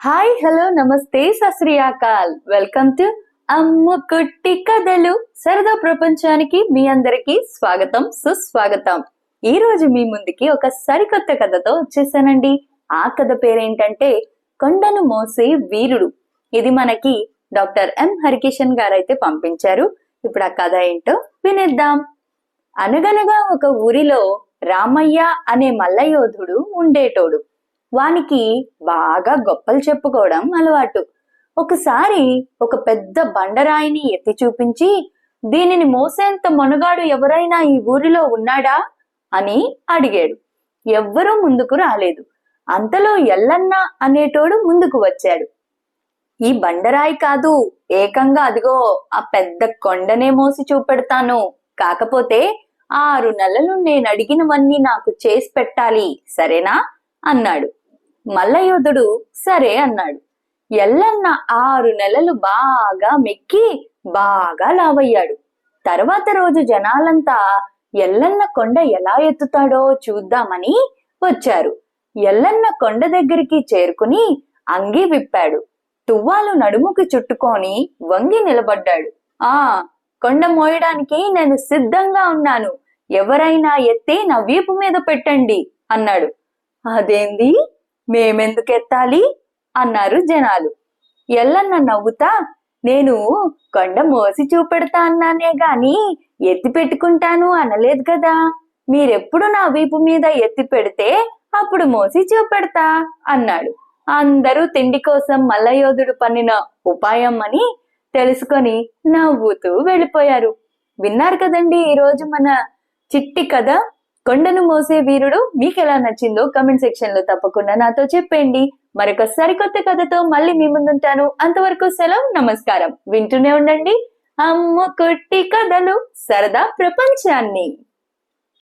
Hi hello నమస్తే సశ్రీయాకాల్. Welcome to అమ్మ కుట్టి కథలు. సరదా ప్రపంచానికి మీ అందరికి స్వాగతం సుస్వాగతం. ఈ రోజు మీ ముందుకి ఒక సరికొత్త కథతో వచ్చేసానండి. ఆ కథ పేరేంటంటే కొండను మోసే వీరుడు. ఇది మనకి డాక్టర్ ఎం. హరికిషన్ గారైతే పంపించారు. ఇప్పుడు ఆ కథ ఏంటో వినేద్దాం. అనగనగా ఒక ఊరిలో రామయ్య అనే మల్లయోధుడు ఉండేటోడు. వానికి బాగా గొప్పలు చెప్పుకోవడం అలవాటు. ఒకసారి ఒక పెద్ద బండరాయిని ఎత్తి చూపించి దీనిని మోసేంత మొనగాడు ఎవరైనా ఈ ఊరిలో ఉన్నాడా? అని అడిగాడు. ఎవ్వరూ ముందుకు రాలేదు. అంతలో ఎల్లన్న అనేటోడు ముందుకు వచ్చాడు. ఈ బండరాయి కాదు ఏకంగా అదిగో ఆ పెద్ద కొండనే మోసి చూపెడతాను. కాకపోతే ఆరు నెలలు నేను అడిగినవన్నీ నాకు చేసి పెట్టాలి సరేనా? అన్నాడు. మల్లయోధుడు సరే అన్నాడు. ఎల్లన్న ఆరు నెలలు బాగా మెక్కి బాగా లావయ్యాడు. తర్వాత రోజు జనాలంతా ఎల్లన్న కొండ ఎలా ఎత్తుతాడో చూద్దామని వచ్చారు. ఎల్లన్న కొండ దగ్గరికి చేరుకుని అంగి విప్పాడు. తువ్వాలు నడుముకి చుట్టుకొని వంగి నిలబడ్డాడు. ఆ కొండ మోయడానికి నేను సిద్ధంగా ఉన్నాను. ఎవరైనా ఎత్తి నా వీపు మీద పెట్టండి అన్నాడు. అదేంది? మేమెందుకు ఎత్తాలి అన్నారు జనాలు. ఎల్లన్న నవ్వుతా నేను కొండ మోసి చూపెడతా అన్నానే గాని ఎత్తి పెట్టుకుంటాను అనలేదు కదా. మీరెప్పుడు నా వీపు మీద ఎత్తి పెడితే అప్పుడు మోసి చూపెడతా అన్నాడు. అందరూ తిండి కోసం మల్లయోధుడు పన్నిన ఉపాయం అని తెలుసుకొని నవ్వుతూ వెళ్ళిపోయారు. విన్నారు కదండి ఈరోజు మన చిట్టి కథ? కొండను మోసే వీరుడు మీకు ఎలా నచ్చిందో కమెంట్ సెక్షన్లో తప్పకుండా నాతో చెప్పండి. మరొక సరికొత్త కథతో మళ్ళీ మీ ముందుంటాను. అంతవరకు సెలవు నమస్కారం. వింటూనే ఉండండి. అమ్మ కొట్టి కథలు సరదా ప్రపంచాన్ని.